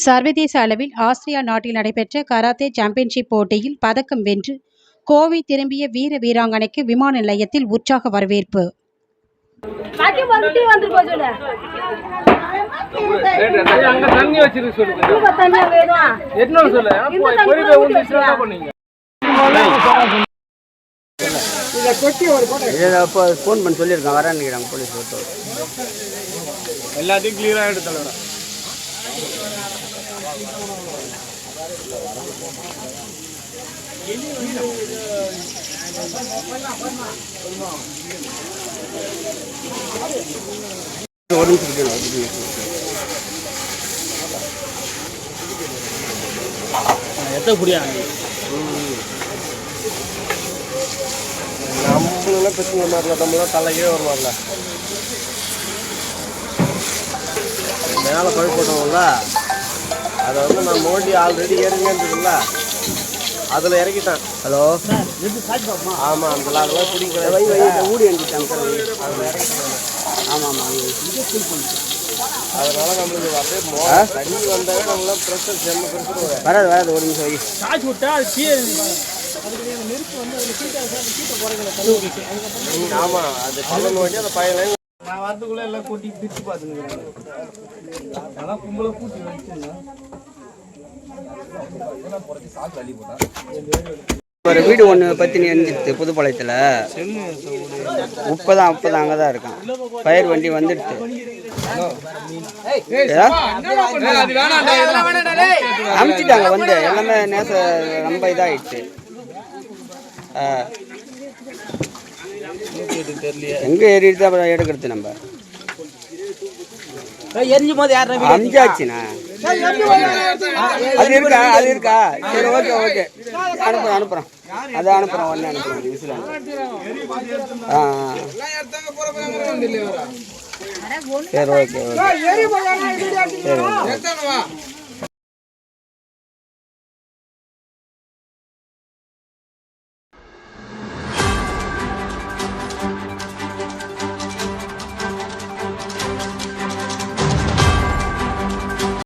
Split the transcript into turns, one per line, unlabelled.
சர்வதேச அளவில் ஆஸ்திரியா நாட்டில் நடைபெற்ற கராத்தே சாம்பியன்ஷிப் போட்டியில் பதக்கம் வென்று கோவை திரும்பிய வீர வீராங்கனைக்கு விமான நிலையத்தில் உற்சாக வரவேற்பு.
ஃபோன் பண்ணி சொல்லியிருக்கேன் வரேன்னு போலீஸ்
எல்லாத்தையும் கிளியரா எடுத்து தலைவரா
ஒரு நிமிஷம் இருக்கணும், ஒரு நிமிஷம்.
பிரச்சனை மாதிரில தலைக்கே வருவாங்கல்ல மேலே பழி போட்டோம்ல அதை வந்து நான் மோண்டி ஆல்ரெடி ஏறிங்கன்றதுல அதில் இறக்கிட்டேன்.
ஹலோ.
ஆமாம் அந்த அதெல்லாம் பிடிக்கல
வை வை இந்த ஊடி வை.
அதில் இறக்கிட்டேன்.
ஆமாம் ஆமாம்
அதனால நம்மளுக்கு அப்படியே மோ தண்ணி வந்தாவே நம்மளாம் ப்ரெஷர் செம்ம ப்ரெஷர்
வராது வராது ஒரு நிமிஷம் வை
ஆமாம் அது பல்லு வண்டி அந்த பையன் நான் வரதுக்குள்ள எல்லாம் கூட்டி பிரித்து பார்த்துக்கிறேன் அதான் கும்பலை கூட்டி வச்சுருந்தேன்
ஒரு வீடு ஒன்று பற்றி நின்றுச்சு புதுப்பாளையத்தில். உப்பதான் உப்பதான் அங்கே தான் இருக்கான் பயிர் வண்டி வந்துடுச்சு? அமுச்சிட்டாங்க வந்து எல்லாமே நேச ரொம்ப இதாகிடுச்சு எங்கே ஏறிடுது அப்புறம் எடுக்கிறது நம்ம?
எரிஞ்சும் போது யாரும்
அமிச்சாச்சுண்ணா அது இருக்கா? அது இருக்கா? சரி ஓகே ஓகே. அனுப்புறேன் அனுப்புறேன். அதை அனுப்புறேன் விசில். சரி ஓகே ஓகே. சரி ஓகே.